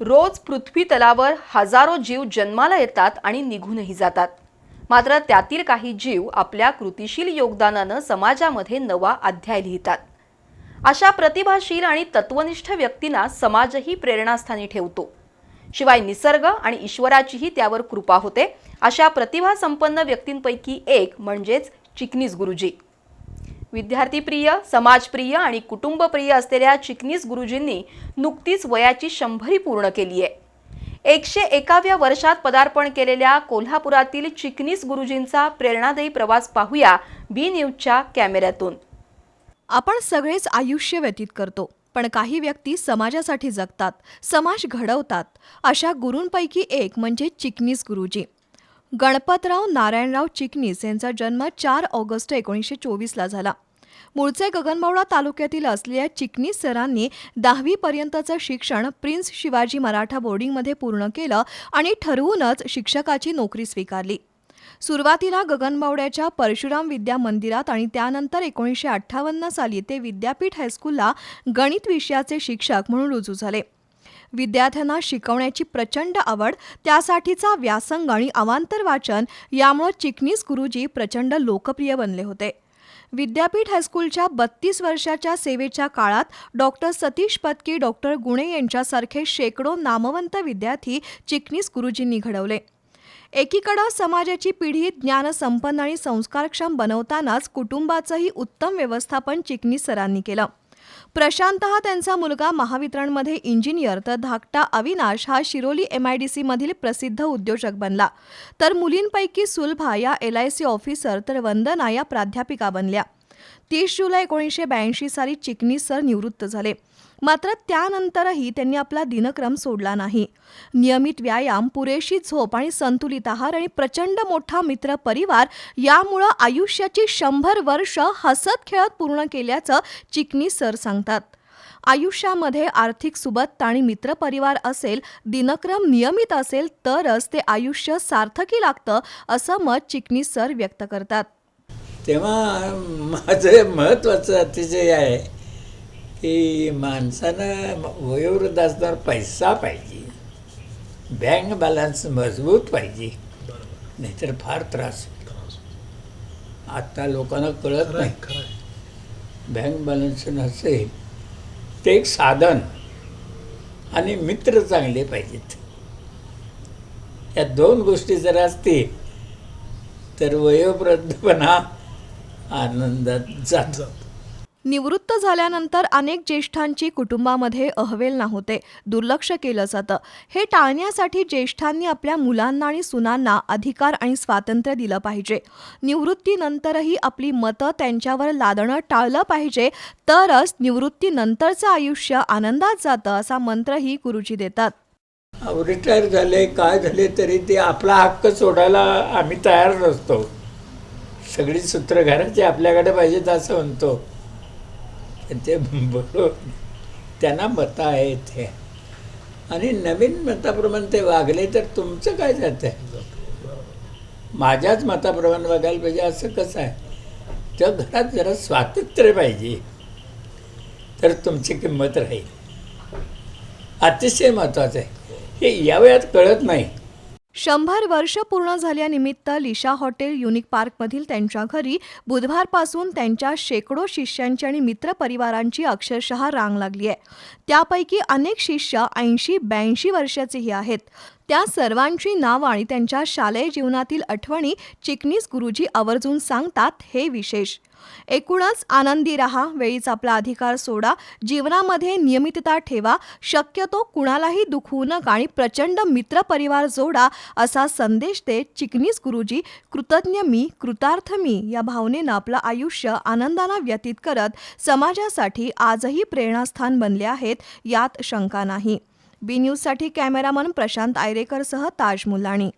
रोज पृथ्वी तलावर हजारो जीव जन्माला येतात आणि निघूनही जातात. मात्र त्यातील काही जीव आपल्या कृतिशील योगदानानं समाजामध्ये नवा अध्याय लिहितात. अशा प्रतिभाशील आणि तत्वनिष्ठ व्यक्तींना समाजही प्रेरणास्थानी ठेवतो. शिवाय निसर्ग आणि ईश्वराचीही त्यावर कृपा होते अशा प्रतिभासंपन्न व्यक्तींपैकी एक म्हणजेच चिकनीस गुरुजी. विद्यार्थीप्रिय समाजप्रिय आणि कुटुंबप्रिय असलेल्या चिकनीस गुरुजींनी नुकतीच वयाची शंभरी पूर्ण केली आहे. एकशे एकाव्या वर्षात पदार्पण केलेल्या कोल्हापुरातील चिकनीस गुरुजींचा प्रेरणादायी प्रवास पाहूया बी न्यूजच्या कॅमेऱ्यातून. आपण सगळेच आयुष्य व्यतीत करतो पण काही व्यक्ती समाजासाठी जगतात समाज घडवतात अशा गुरूंपैकी एक म्हणजे चिकनीस गुरुजी. गणपतराव नारायणराव चिकनीस यांचा जन्म चार ऑगस्ट एकोणीसशे चोवीसला झाला. मूळचे गगनबावडा तालुक्यातील असलेल्या चिकनीस सरांनी दहावीपर्यंतचं शिक्षण प्रिन्स शिवाजी मराठा बोर्डिंगमध्ये पूर्ण केलं आणि ठरवूनच शिक्षकाची नोकरी स्वीकारली. सुरुवातीला गगनबावड्याच्या परशुराम विद्या मंदिरात आणि त्यानंतर एकोणीसशे अठ्ठावन्न साली ते विद्यापीठ हायस्कूलला गणित विषयाचे शिक्षक म्हणून रुजू झाले. विद्यार्थ्यांना शिकवण्याची प्रचंड आवड त्यासाठीचा व्यासंग आणि अवांतर वाचन यामुळे चिकनीस गुरुजी प्रचंड लोकप्रिय बनले होते. विद्यापीठ हायस्कूलच्या बत्तीस वर्षाच्या सेवेच्या काळात डॉक्टर सतीश पत्की डॉक्टर गुणे यांच्यासारखे शेकडो नामवंत विद्यार्थी चिकनीस गुरुजींनी घडवले. एकीकडं समाजाची पिढी ज्ञानसंपन्न आणि संस्कारक्षम बनवतानाच कुटुंबाचंही उत्तम व्यवस्थापन चिकनीस सरांनी केलं. प्रशांत हा त्यांचा मुलगा महावितरणमध्ये इंजिनियर तर धाकटा अविनाश हा शिरोली एम आय डी प्रसिद्ध उद्योजक बनला. तर मुलींपैकी सुलभा या एल आय सी ऑफिसर तर वंदना या प्राध्यापिका बनल्या. तीस जुलै एकोणीसशे ब्याऐंशी साली चिकनी सर निवृत्त झाले. मात्र त्यानंतरही त्यांनी आपला दिनक्रम सोडला नाही. नियमित व्यायाम पुरेशी झोप आणि संतुलित आहार आणि प्रचंड मोठा मित्र परिवार यामुळं आयुष्याची शंभर वर्ष हसत खेळत पूर्ण केल्याचं चिकनी सर सांगतात. आयुष्यामध्ये आर्थिक सुबत्ता आणि मित्रपरिवार असेल दिनक्रम नियमित असेल तरच ते आयुष्य सार्थकी लागतं असं मत चिकनी सर व्यक्त करतात. तेव्हा माझं महत्त्वाचं अतिशय आहे की माणसानं वयोवृद्ध असताना पैसा पाहिजे. बँक बॅलन्स मजबूत पाहिजे. नाहीतर फार त्रास होतो. आता लोकांना कळत नाही. बँक बॅलन्स नसेल ते एक साधन आणि मित्र चांगले पाहिजेत. या दोन गोष्टी जर असतील तर वयोवृद्धपणा आनंदात जातो. निवृत्त झाल्यानंतर अनेक ज्येष्ठांची कुटुंबामध्ये अहवेल होते दुर्लक्ष केलं जातं. हे टाळण्यासाठी ज्येष्ठांनी आपल्या मुलांना आणि सुनांना अधिकार आणि स्वातंत्र्य दिलं पाहिजे. निवृत्तीनंतरही आपली मतं त्यांच्यावर लादणं टाळलं पाहिजे तरच निवृत्तीनंतरचं आयुष्य आनंदात जातं असा मंत्रही गुरुजी देतात. रिटायर झाले काय झाले तरी ते आपला हक्क सोडायला आम्ही तयार नसतो. सगळी सूत्र जे आपल्याकडे पाहिजेत असं म्हणतो. ते बरोबर त्यांना मतं आहेत हे. आणि नवीन मताप्रमाणे ते वागले तर तुमचं काय जातं? आहे माझ्याच मताप्रमाणे वागायला पाहिजे असं कसं आहे? त्या घरात जरा स्वातंत्र्य पाहिजे. तर तुमची किंमत राहील. अतिशय महत्त्वाचं आहे. हे या वेळात कळत नाही. शंभर वर्ष पूर्ण झाल्यानिमित्त लिशा हॉटेल युनिक पार्कमधील त्यांच्या घरी बुधवारपासून त्यांच्या शेकडो शिष्यांची आणि मित्रपरिवारांची अक्षरशः रांग लागली आहे. त्यापैकी अनेक शिष्य ऐंशी ब्याऐंशी वर्षाचेही आहेत. त्या सर्वांची नावं आणि त्यांच्या शालेय जीवनातील आठवणी चिकनीस गुरुजी आवर्जून सांगतात हे विशेष. एकूणच आनंदी रहा वेळीच आपला अधिकार सोडा जीवनामध्ये नियमितता ठेवा शक्यतो कुणालाही दुखवू नका आणि प्रचंड मित्रपरिवार जोडा असा संदेश देत चिकनीस गुरुजी कृतज्ञ मी कृतार्थ मी या भावनेनं आपलं आयुष्य आनंदानं व्यतीत करत समाजासाठी आजही प्रेरणास्थान बनले आहेत यात शंका नाही. बी न्यूजसाठी कॅमेरामन प्रशांत आयरेकरसह ताज मुलाणी.